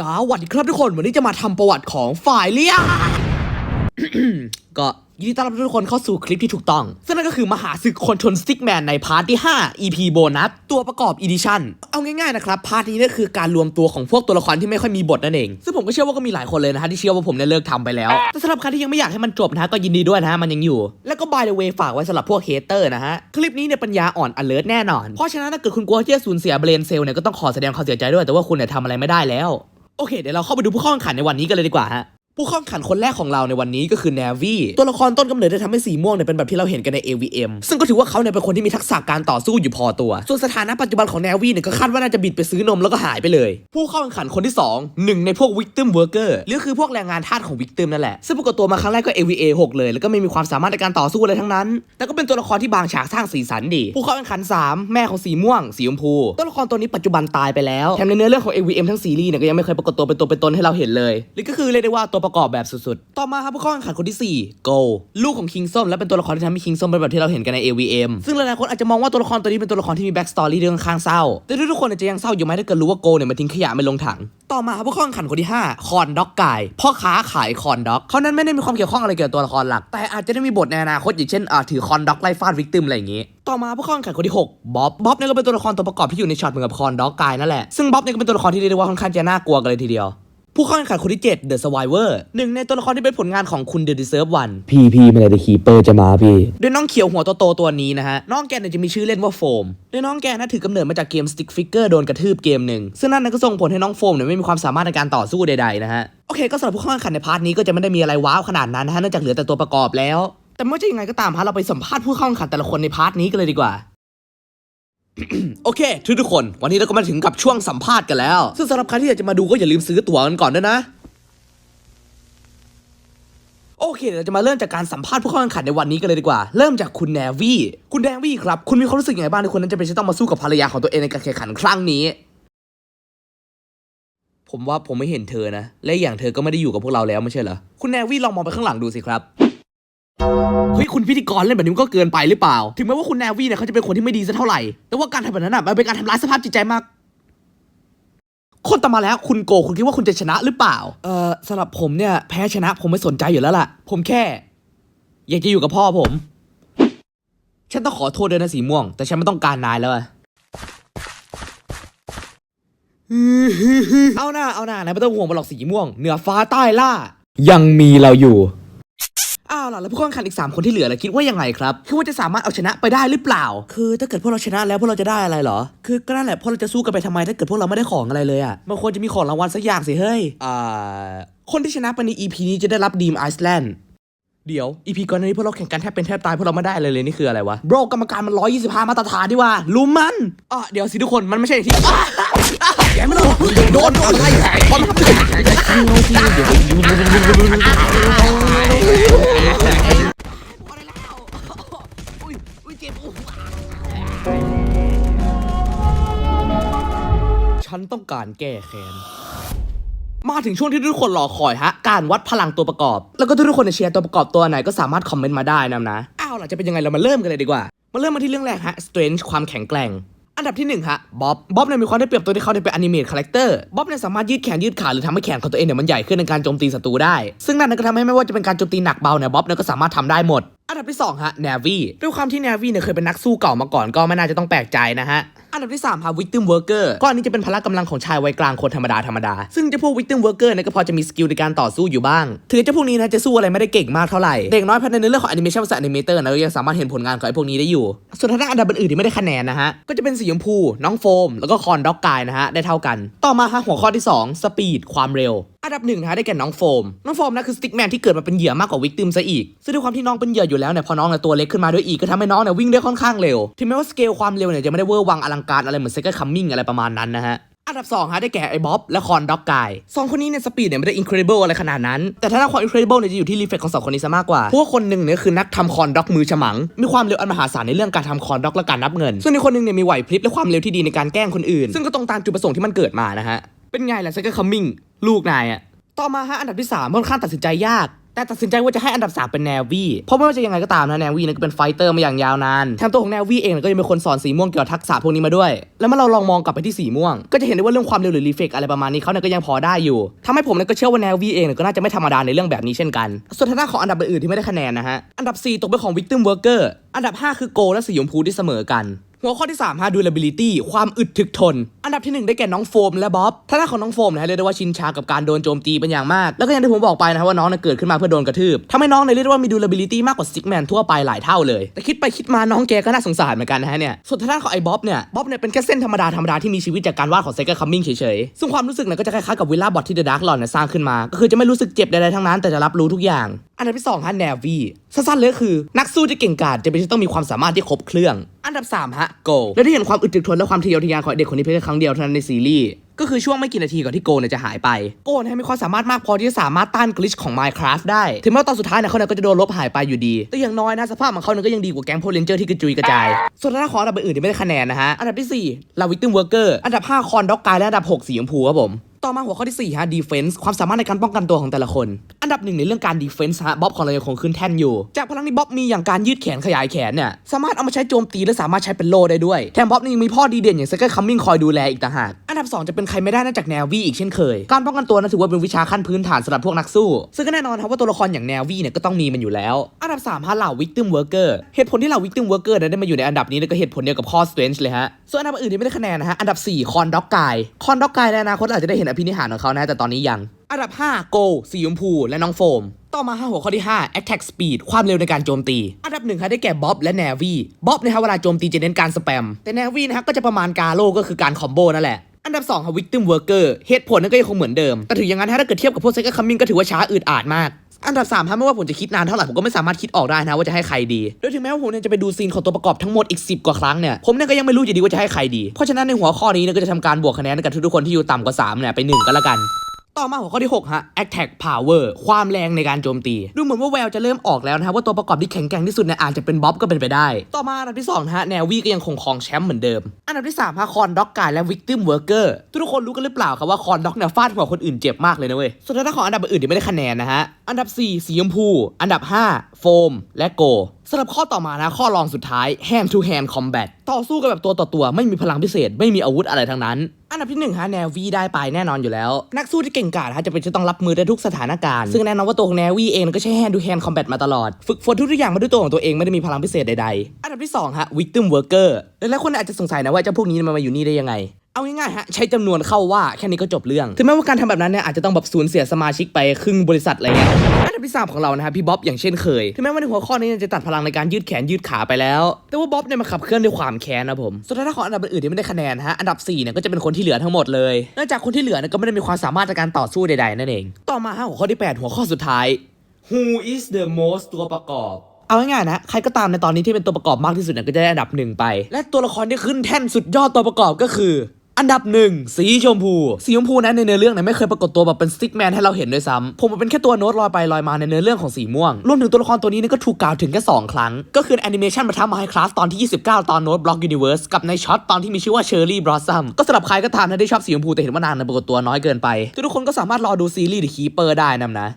สวัสดีครับทุกคน วันนี้จะมาทำประวัติของฝ่ายเลี้ยก็ยินดีต้อนรับทุกคนเข้าสู่คลิปที่ถูกต้อง ซึ่งนั่นก็คือมหาศึกคนชนสติ๊กแมนในพาร์ทที่ 5 EP โบนัส ตัวประกอบอีดิชั่น เอาง่ายๆนะครับ พาร์ทนี้เนี่คือการรวมตัวของพวกตัวละครที่ไม่ค่อยมีบทนั่นเอง ซึ่งผมก็เชื่อว่าก็มีหลายคนเลยนะฮะที่เชื่อว่าผมเนี่ยเลิกทำไปแล้ว แต่สำหรับใครที่ยังไม่อยากให้มันจบนะฮะก็ยินดีด้วยนะฮะมันยังอยู่ แล้วก็ by the way ฝากไว้สำหรับพวกเฮเตอร์นะฮะ คลิปนี้เนี่ยปัญญาอ่อน alert แน่นอน เพราะฉะนั้นถ้าเกิดคุณกลัวที่จะสูญเสียเบรนเซลเนี่ยก็ต้องขอแสดงความเสียใจด้วย แต่ว่าคุณเนี่ยทำอะไรไม่ได้แล้ว โอเค เดี๋ยวเราเข้าไปดูผู้เข้าแข่งขันในวันนี้กันเลยดีกว่าฮะ ผู้เข้าแข่งขันคนแรกของเราในวันนี้ก็คือ Navi ตัวละครต้นกำเนิดได้ทำให้สีม่วงเนี่ยเป็นแบบที่เราเห็นกันใน AVM ซึ่งก็ถือว่าเขาเนี่ยเป็นคนที่มีทักษะการต่อสู้อยู่พอตัว ส่วนสถานะปัจจุบันของ Navi เนี่ยก็คาดว่าน่าจะบิดไปซื้อนมแล้วก็หายไปเลย ผู้เข้าแข่งขันคนที่ 2 หนึ่งในพวก Victim Worker หรือคือพวกแรงงานทาสของ Victim นั่นแหละ ซึ่งปรากฏตัวมาครั้งแรกก็ AVA 6 เลย แล้วก็ไม่มีความสามารถในการต่อสู้อะไรทั้งนั้น แต่ก็เป็นตัวละครที่บางฉากสร้างสีสันดี ผู้เข้าแข่งขัน 3 แม่ของสีม่วง สีชมพู ตัวละครตัวนี้ปัจจุบันตายไปแล้วแถมในเนื้อเรื่องของ AVM ทั้งซีรีส์เนี่ยก็ยังไม่เคยปรากฏตัวเป็นตัวเป็นตนให้เราเห็นเลยหรือก็คือเรียกได้ว่าตัวประกอบแบบสุดๆ ต่อมาครับผู้เข้าแข่งขันคนที่4 Go ลูกของคิงส้มและเป็นตัวละครที่ทำให้คิงส้มเป็นแบบที่เราเห็นกันใน AVM ซึ่งหลายๆคนอาจจะมองว่าตัวละครตัวนี้เป็นตัวละครที่มีแบ็กสตอรี่ที่ค่อนข้างเศร้า แต่ทุกๆคนอาจจะยังเศร้าอยู่ไหมถ้าเกิดรู้ว่าโกเนี่ยมันทิ้งขยะไม่ลงถัง ต่อมาครับผู้เข้าแข่งขันคนที่ 5 คอนด็อกกายพ่อค้าขายคอนด็อกเขานั้นไม่ได้มีความเกี่ยวข้องอะไรเกี่ยวกับตัวละครหลัก แต่อาจจะได้มีบทในอนาคตอย่างเช่นอ่าถือคอนด็อกไล่ฟาดวิกติมอะไรอย่างงี้ต่อมาผู้เข้าแข่งขันคนที่6บ๊อบบ๊อบเนี่ยก็เป็นตัวละครตัวประกอบที่อยู่ในช็อตเหมือนกับคอนด็อกกายนั่นแหละซึ่งบ๊อบเนี่ยก็เป็นตัวละครที่เรียกได้ว่าค่อนข้างจะน่ากลัวกันเลยทีเดียว ผู้เข้าแข่งขันคนที่7 The Survivor หนึ่งในตัวละครที่เป็นผลงานของคุณ The Deserve One พี่พี่เมื่อไหร The Keeper จะมาพี่โดยน้องเขียวหัวโตๆตัวนี้นะฮะน้องแกเนี่ยจะมีชื่อเล่นว่าโฟมโดยน้องแกนะถือกำเนิดมาจากเกม Stick Figure โดนกระทืบเกมหนึ่งซึ่งนั่นนะก็ส่งผลให้น้องโฟมเนี่ยไม่มีความสามารถในการต่อสู้ใดๆนะฮะโอเคก็สำหรับผู้เข้าแข่งขันในพาร์ทนี้ก็จะไม่ได้มีอะไรว้าวขนาดนั้นนะฮะเนื่องจากเหลือแต่ตัวประกอบแล้ว แต่ไม่ว่าจะยังไงก็ตามฮะเราไปสัมภาษณ์ผู้เข้าแข่งขันแต่ละคนในพาร์ทนี้กันเลยดีกว่า โอเค ทุกทุกคน วันนี้เราก็มาถึงกับช่วงสัมภาษณ์กันแล้ว ซึ่งสำหรับใครที่อยากจะมาดูก็อย่าลืมซื้อตั๋วกันก่อนด้วยนะโอเคเราจะมาเริ่มจากการสัมภาษณ์ผู้เข้าแข่งขันในวันนี้กันเลยดีกว่า เริ่มจากคุณแนวี่คุณแนวี่ครับ คุณมีความรู้สึกยังไงบ้างที่คุณนั้นจะเป็นจะต้องมาสู้กับภรรยาของตัวเองในการแข่งขันครั้งนี้ ผมว่าผมไม่เห็นเธอนะ และอย่างเธอก็ไม่ได้อยู่กับพวกเราแล้วไม่ใช่เหรอ คุณแนวี่ลองมองไปข้างหลังดูสิครับ เฮ้ยคุณพิธีกรเล่นแบบนี้มันก็เกินไปหรือเปล่า ถึงแม้ว่าคุณแนวี่เนี่ยเขาจะเป็นคนที่ไม่ดีสักเท่าไหร่ แต่ว่าการทำแบบนั้นอะมันเป็นการทำร้ายสภาพจิตใจมาก คนต่อมาแล้วคุณโกคุณคิดว่าคุณจะชนะหรือเปล่า เออสำหรับผมเนี่ยแพ้ชนะผมไม่สนใจอยู่แล้วล่ะ ผมแค่ อยากจะอยู่กับพ่อผม ฉันต้องขอโทษด้วยนะสีม่วง แต่ฉันไม่ต้องการนายแล้วอะ เอาหน้าเอาหน้านายไม่ต้องห่วงมาหรอกสีม่วง เหนือฟ้าใต้ล่า ยังมีเราอยู่ อ้าวล่ะแล้วผู้แข่งขันอีก 3 คนที่เหลือล่ะคิดว่ายังไงครับคิดว่าจะสามารถเอาชนะไปได้หรือเปล่า คือถ้าเกิดพวกเราชนะแล้วพวกเราจะได้อะไรเหรอ คือก็นั่นแหละพวกเราจะสู้กันไปทำไมถ้าเกิดพวกเราไม่ได้ของอะไรเลยอะมันควรจะมีของรางวัลสักอย่างสิเฮ้ยอ่าคนที่ชนะไปใน EP นี้จะได้รับดีมไอซ์แลนด์ เดี๋ยว EP ก่อนหน้านี้พวกเราแข่งกันแทบเป็นแทบตายพวกเราไม่ได้อะไรเลยนี่คืออะไรวะโบรกรรมการมัน125มาตรฐานดีว่าลุมมันอะเดี๋ยวสิทุกคนมันไม่ใช่ที่อะอะแกไม่รู้โดนโดนอะไรคนฉันต้องการแก้แค้น มาถึงช่วงที่ทุกคนรอคอยฮะ การวัดพลังตัวประกอบ แล้วก็ทุกคนในเชียร์ตัวประกอบตัวไหนก็สามารถคอมเมนต์มาได้นะนะอ้าวล่ะจะเป็นยังไงเรามาเริ่มกันเลยดีกว่า มาเริ่มมาที่เรื่องแรกฮะ Strange ความแข็งแกร่ง อันดับที่หนึ่งฮะบ๊อบบ๊อบเนี่ยมีความได้เปรียบตัวที่เขาเนี่ยเป็นอนิเมตคาแรคเตอร์บ๊อบเนี่ยสามารถยืดแขนยืดขาหรือทำให้แขนของตัวเองเนี่ยมันใหญ่ขึ้นในการโจมตีศัตรูได้ ซึ่งนั่นก็ทำให้ไม่ว่าจะเป็นการโจมตีหนักเบาเนี่ยบ๊อบเนี่ยก็สามารถทำได้หมดอันดับที่สองฮะแนวี่ด้วยความที่แนวี่เนี่ยเคยเป็นนักสู้เก่ามาก่อนก็ไม่น่าจะต้องแปลกใจนะฮะ อันดับที่3ครับ victim worker ก็อันนี้จะเป็นพละกำลังของชายวัยกลางคนธรรมดาธรรมดา ซึ่งเจะพวก victim worker เนี่ยก็พอจะมีสกิลในการต่อสู้อยู่บ้าง ถึงเจะพวกนี้นะจะสู้อะไรไม่ได้เก่งมากเท่าไหร่ เด็กน้อยภายในเรื่องของ animation ภาษา animator นะก็ยังสามารถเห็นผลงานของไอ้พวกนี้ได้อยู่ ส่วนทางด้านอันดับอื่นที่ไม่ได้คะแนนนะฮะ ก็จะเป็นสีชมพู น้องโฟม แล้วก็คอนด็อกกายนะฮะ ได้เท่ากัน ต่อมาฮะหัวข้อที่2 speed ความเร็วอันดับหนึ่งนะได้แก่น้องโฟม น้องโฟมนะคือสติ๊กแมนที่เกิดมาเป็นเหยื่อมากกว่าวิกติมซะอีก ซึ่งด้วยความที่น้องเป็นเหยื่ออยู่แล้วเนี่ยพอน้องเนี่ยตัวเล็กขึ้นมาด้วยอีกก็ทำให้น้องเนี่ยวิ่งได้ค่อนข้างเร็ว ถึงแม้ว่าสเกลความเร็วเนี่ยจะไม่ได้เวอร์วังอลังการอะไรเหมือนเซก n d คัมมิ่งอะไรประมาณนั้นนะฮะอันดับ2ฮะได้แก่ไอ้บ๊อบและคอนด็อกกายสองคนนี้เนี่ยสปีดเนี่ยไม่ได้ incredible อะไรขนาดนั้น แต่ถ้าด้านความ incredible เนี่ยจะอยู่ที่รีเฟกของสองคนนี้ซะมากกว่า พว่าคนหนึ่งเนี่ยคือนักทำคอนด็อกมือฉมัง มีความเร็วอันมหาศาลในเรื่องการทำคอนด็อกและการนับเงิน ส่วนอีกคนหนึ่งเนี่ยมีไหวพริบและความเร็วที่ดีในการแกล้งคนอื่น ซึ่งก็ตรงตามจุดประสงค์ที่มันเกิดมานะฮะเป็นไงล่ะ second coming ลู ลูกนายอะต่อมาฮะอันดับที่3ค่อนข้างตัดสินใจยาก แต่ตัดสินใจว่าจะให้อันดับ 3 เป็นแนวี่ เพราะไม่ว่าจะยังไงก็ตามนะแนวี่นี่ยก็เป็นไฟเตอร์มาอย่างยาวนานแถมตัวของแนวี่เองก็ยังเป็นคนสอนสีม่วงเกี่ยวกับทักษะพวกนี้มาด้วย แล้วเมื่อเราลองมองกลับไปที่สีม่วง ก็จะเห็นได้ว่าเรื่องความเร็วหรือรีเฟกอะไรประมาณนี้เขาเนี่ยก็ยังพอได้อยู่ทำให้ผมเนี่ยก็เชื่อว่าแนวี่เองก็น่าจะไม่ธรรมดาในเรื่องแบบนี้เช่นกัน ส่วนทางด้านของอันดับอื่นๆที่ไม่ได้คะแนนนะฮะ อันดับ 4ตกเป็นของ Victim Worker อันดับ 5 คือโกและสีชมพูที่เสมอกัน หัวข้อที่ 3 ฮะ durability ความอึดถึกทน อันดับที่ 1 ได้แก่น้องโฟมและบ๊อบท่านของน้องโฟมนะฮะเรียกได้ว่าชินชากับการโดนโจมตีเป็นอย่างมาก แล้วก็อย่างที่ผมบอกไปนะฮะว่าน้องเนี่ยเกิดขึ้นมาเพื่อโดนกระทืบทำให้น้องเนี่ยเรียกได้ว่ามี durability มากกว่าซิกแมนทั่วไปหลายเท่าเลย แต่คิดไปคิดมาน้องแกก็น่าสงสารเหมือนกันนะฮะเนี่ยส่วนท่างด้านของไอ้บ๊อบเนี่ยบ๊อบเนี่ยเป็นแค่เส้นธรรมดาธรรมดาที่มีชีวิตจากการวาดของเซกาคัมมิ่งเฉยๆซึ่งความรู้สึกเนี่ยก็จะคล้ายๆกับวิลล่าบอทที่เดอะดาร์กลอนเนี่ยสร้างขึ้นมา ก็คือจะไม่รู้สึกเจ็บใดๆทั้งนั้นแต่จะรับรู้ทุกอย่าง อันดับที่2ฮะแนวีสั้นๆเลยก็คือ นักสู้ที่เก่งกาจจะเป็นที่ต้องมีความสามารถที่ครบเครื่อง อันดับ3ฮะโกและที่เห็นความอึดถึกทนและความทะเยอทะยานของเด็กคนนี้เพียงแค่ครั้งเดียวเท่านั้นในซีรีส์ก็คือช่วงไม่กี่นาทีก่อนที่โกเนี่ยจะหายไปโกเนี่ยมีความสามารถมากพอที่จะสามารถต้านกลิชของ Minecraft ได้ ถึงแม้ว่าตอนสุดท้ายเนี่ยเขาเนี่ยก็จะโดนลบหายไปอยู่ดี แต่อย่างน้อยนะสภาพของเขาเนี่ยก็ยังดีกว่าแก๊งโพเลนเจอร์ที่กระจุยกระจาย ส่วนทางด้านของอันดับอื่นๆที่ไม่ได้คะแนนนะฮะอันดับที่4ลาวิกตึมเวิร์กเกอร์อันดับ5คอนด็อกกายและอันดับ6สีชมพูครับผม ต่อมาหัวข้อที่4ฮะ defense ความสามารถในการป้องกันตัวของแต่ละคน อันดับหนึ่งในเรื่องการ defense ฮะบ๊อบของเรายังคงขึ้นแท่นอยู่ จากพลังที่บ๊อบมีอย่างการยืดแขนขยายแขนเนี่ยสามารถเอามาใช้โจมตีและสามารถใช้เป็นโล่ได้ด้วย แถมบ๊อบนี่ยังมีพ่อดีเด่นอย่าง Second Coming คอยดูแลอีกต่างหากอันดับ 2 จะเป็นใครไม่ได้นอกจากแนววีอีกเช่นเคย การป้องกันตัวนั้นถือว่าเป็นวิชาขั้นพื้นฐานสำหรับพวกนักสู้ ซึ่งก็แน่นอนครับว่าตัวละครอย่างแนววีเนี่ยก็ต้องมีมันอยู่แล้ว อันดับ3ฮะเหล่า victim worker เหตุผลที่เหล่า victim worker เนี่ยได้มาอยู่ในอันดับนี้นี่ก็เหตุผลเดียวกับข้อ strange เลยฮะส่วนอันดับอื่นที่ไม่ได้คะแนนนะฮะอันดับ4คอนด็อกกคอนด็อกกในอนาคตอาจจะได้เห็นอภินิหารของเขานะแต่ตอนนี้ยังอันดับ 5 โกสียมพู และน้องโฟม ต่อมาห้าหัวข้อที่ 5 attack speed ความเร็วในการโจมตี อันดับหนึ่งฮะได้แก่บ๊อบและแนวีบ๊อบนะครับเวลาโจมตีจะเน้นการสแปม แต่แนวีนะครับก็จะประมาณกาโลก็คือการคอมโบนั่นแหละอันดับ2ครับวิกติมเวอร์เกอร์เหตุผลนั้นก็ยังคงเหมือนเดิม แต่ถึงอย่างนั้นถ้าเกิดเทียบกับพวก second coming ก็ถือว่าช้าอืดอาดมาก อันดับ3ฮะไม่ว่าผมจะคิดนานเท่าไหร่ผมก็ไม่สามารถคิดออกได้นะว่าจะให้ใครดีโดยถึงแม้ว่าผมเนี่ยจะไปดูซีนของตัวประกอบทั้งหมดอีก 10 กว่าครั้งเนี่ยผมเนี่ยก็ยังไม่รู้อยู่ดีว่าจะให้ใครดี เพราะฉะนั้นในหัวข้อนี้เนี่ยก็จะทำการบวกคะแนนกับทุกๆคนที่อยู่ต่ำกว่า3เนี่ยไป1ก็แล้วกัน ต่อมาหัวข้อที่ 6 ฮะ attack power ความแรงในการโจมตี ดูเหมือนว่าแววจะเริ่มออกแล้วนะครับว่าตัวประกอบที่แข็งแกร่งที่สุดเนี่ยอาจจะเป็นบ๊อบก็เป็นไปได้ ต่อมาอันดับที่2นะฮะแนวี่ก็ยังคงครองแชมป์เหมือนเดิม อันดับที่3ฮะคอนด็อกกายและ victim worker ทุกคนรู้กันหรือเปล่าครับว่าคอนด็อกเนี่ยฟาดหัวคนอื่นเจ็บมากเลยนะเว้ยส่วนทางด้านของอันดับอื่นที่ไม่ได้คะแนนนะฮะอันดับ 4 สีชมพู อันดับ 5 โฟม และโก สำหรับข้อต่อมานะ ข้อรองสุดท้าย hand to hand combat ต่อสู้กันแบบตัวต่อตัว ไม่มีพลังพิเศษ ไม่มีอาวุธอะไรทั้งนั้น อันดับที่1ฮะแนววีได้ไปแน่นอนอยู่แล้ว นักสู้ที่เก่งกาจฮะจะเป็นจะต้องรับมือได้ทุกสถานการณ์ ซึ่งแน่นอนว่าตัวของแนววีเองก็ใช้ hand to hand combat มาตลอด ฝึกฝนทุกอย่างมาด้วยตัวของตัวเองไม่ได้มีพลังพิเศษใดๆ อันดับที่2ฮะ victim worker หลายๆคนอาจจะสงสัยนะว่าเจ้าพวกนี้มันมาอยู่นี่ได้ยังไง เอาง่ายๆฮะใช้จำนวนเข้าว่าแค่นี้ก็จบเรื่อง ถึงแม้ว่าการทำแบบนั้นเนี่ยอาจจะต้องแบบสูญเสียสมาชิกไปครึ่งบริษัทอะไรเงี้ยอันดับที่สามของเรานะฮะพี่บ๊อบอย่างเช่นเคย ถึงแม้ว่าในหัวข้อนี้เนี่ยจะตัดพลังในการยืดแขนยืดขาไปแล้ว แต่ว่าบ๊อบเนี่ยมันขับเคลื่อนด้วยความแค้นนะผม ส่วนทางด้านของอันดับอื่นๆที่ไม่ได้คะแนนฮะอันดับ4เนี่ยก็จะเป็นคนที่เหลือทั้งหมดเลยเนื่องจากคนที่เหลือเนี่ยก็ไม่ได้มีความสามารถในการต่อสู้ใดๆนั่นเอง ต่อมาฮะหัวข้อที่แปดหัวข้อสุดท้าย Who is the most ตัวประกอบเอาง่ายๆนะ ใครก็ตามในตอนนี้ที่เป็นตัวประกอบมากที่สุดเนี่ยก็จะได้อันดับหนึ่งไป และตัวละครที่ขึ้นแท่นสุดยอดตัวประกอบก็คือ อันดับหนึ่งสีชมพู สีชมพูนั้นในเนื้อเรื่องเนี่ยไม่เคยปรากฏตัวแบบเป็นสติ๊กแมนให้เราเห็นด้วยซ้ำผมมันเป็นแค่ตัวโน้ตลอยไปลอยมาในเนื้อเรื่องของสีม่วงรวมถึงตัวละครตัวนี้เนี่ยก็ถูกกล่าวถึงแค่สองครั้ง ก็คือแอนิเมชันมาทำมาให้คลาสตอนที่ 29 ตอนโน้ตบล็อกยูนิเวิร์สกับในช็อตตอนที่มีชื่อว่าเชอร์รี่บลอสซัมก็สำหรับใครก็ตามนะที่ชอบสีชมพูแต่เห็นว่านางในปรากฏตัวน้อยเกินไปทุกคนก็สามารถรอดูซีรีส์ The Keeper ได้นะนะ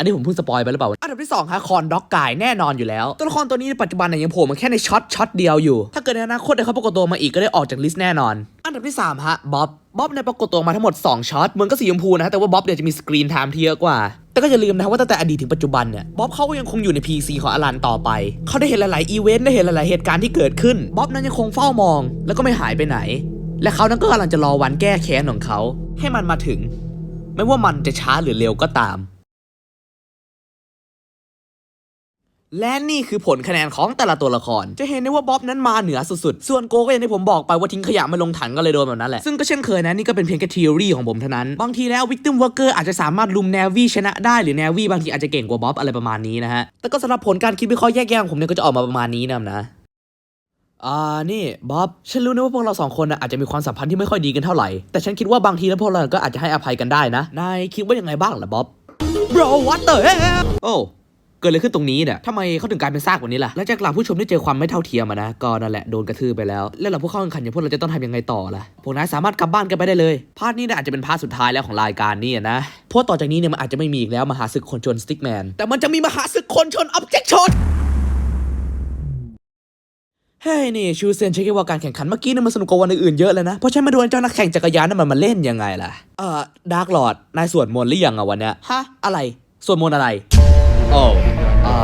อันนี้ผมเพิ่งสปอยไปหรือเปล่า อันดับที่2ฮะคอนด็อกกายแน่นอนอยู่แล้ว ตัวละครตัวนี้ในปัจจุบันเนี่ยยังโผล่มาแค่ในช็อตช็อตเดียวอยู่ ถ้าเกิดในอนาคตเนี่ยเขาปรากฏตัวมาอีกก็ได้ออกจากลิสต์แน่นอน อันดับที่3ฮะบ๊อบบ๊อบในยปรากฏตัวมาทั้งหมด 2ช็อตเหมือนก็สีชมพูนะแต่ว่าบ๊อบเนี่ยจะมีสกรีนไทม์ที่เยอะกว่าแต่ก็อย่าลืมนะว่าตั้งแต่อดีตถึงปัจจุบันเนี่ยบ๊อบเขาก็ยังคงอยู่ใน PC ของอลันต่อไป เขาได้เห็นหลาย ๆ อีเวนต์ได้เห็นหลาย ๆ เหตุการณ์ที่เกิดขึ้นบ๊อบนั้นยังคงเฝ้ามอง แล้วก็ไม่หายไปไหน และเขานั้นก็กำลังจะรอวันแก้แค้นของเขา ให้มันมาถึง ไม่ว่ามันจะช้าหรือเร็วก็ตาม และนี่คือผลคะแนนของแต่ละตัวละคร จะเห็นได้ว่าบ๊อบนั้นมาเหนือสุดๆ ส่วนโกก็อย่างที่ผมบอกไปว่าทิ้งขยะมาลงถังก็เลยโดนแบบนั้นแหละ ซึ่งก็เช่นเคยนะ นี่ก็เป็นเพียงแค่ทีโอรีของผมเท่านั้น บางทีแล้ววิกติมวอร์เกอร์อาจจะสามารถลุมแนวี่ชนะได้หรือแนวี่บางทีอาจจะเก่งกว่าบ๊อบอะไรประมาณนี้นะฮะ แต่ก็สำหรับผลการคิดวิเคราะห์แยกแยะของผมเนี่ยก็จะออกมาประมาณนี้นะนะอ่า นี่บ๊อบ ฉันรู้นะว่าพวกเราสองคนน่ะอาจจะมีความสัมพันธ์ที่ไม่ค่อยดีกันเท่าไหร่ แต่ฉันคิดว่าบางทีแล้วพวกเราก็อาจจะให้อภัยกันได้นะ นายคิดว่ายังไงบ้างล่ะบ๊อบ bro what the hell โอ้ เกิดอะไรขึ้นตรงนี้เนี่ยทำไมเขาถึงกลายเป็นซากแบบนี้ล่ะหลังจากเหล่าผู้ชมได้เจอความไม่เท่าเทียมนะ ก็นั่นแหละโดนกระทืบไปแล้ว แล้วเหล่าผู้เข้าแข่งขันอย่างพวกเราจะต้องทำยังไงต่อล่ะ พวกนายสามารถกลับบ้านกันไปได้เลย พาร์ทนี้น่ะอาจจะเป็นพาร์ทสุดท้ายแล้วของรายการนี้นะ เพราะต่อจากนี้เนี่ยมันอาจจะไม่มีอีกแล้วมหาศึกคนชนสติ๊กแมน แต่มันจะมีมหาศึกคนชนออบเจกชนเฮ้ยนี่ชูเซนเช็คว่าการแข่งขันเมื่อกี้นี่มันสนุกกว่าวันอื่นเยอะเลยนะ เพราะฉันมาดูเจ้านักแข่งจักรยานนั่นมันมาเล่นยังไงล่ะ เอ่อดาร์กลอดนายสวดมนต์หรือยังอะวันเนี้ยฮะอะไรสวดมนต์อะไร โอ้อ่า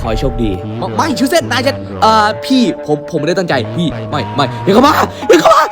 ขอให้โชคดี ไม่ไม่ชูเซนนายจะเอ่อพี่ผมผมไม่ได้ตั้งใจพี่ไม่ไม่อย่าเข้ามาอย่าเข้ามา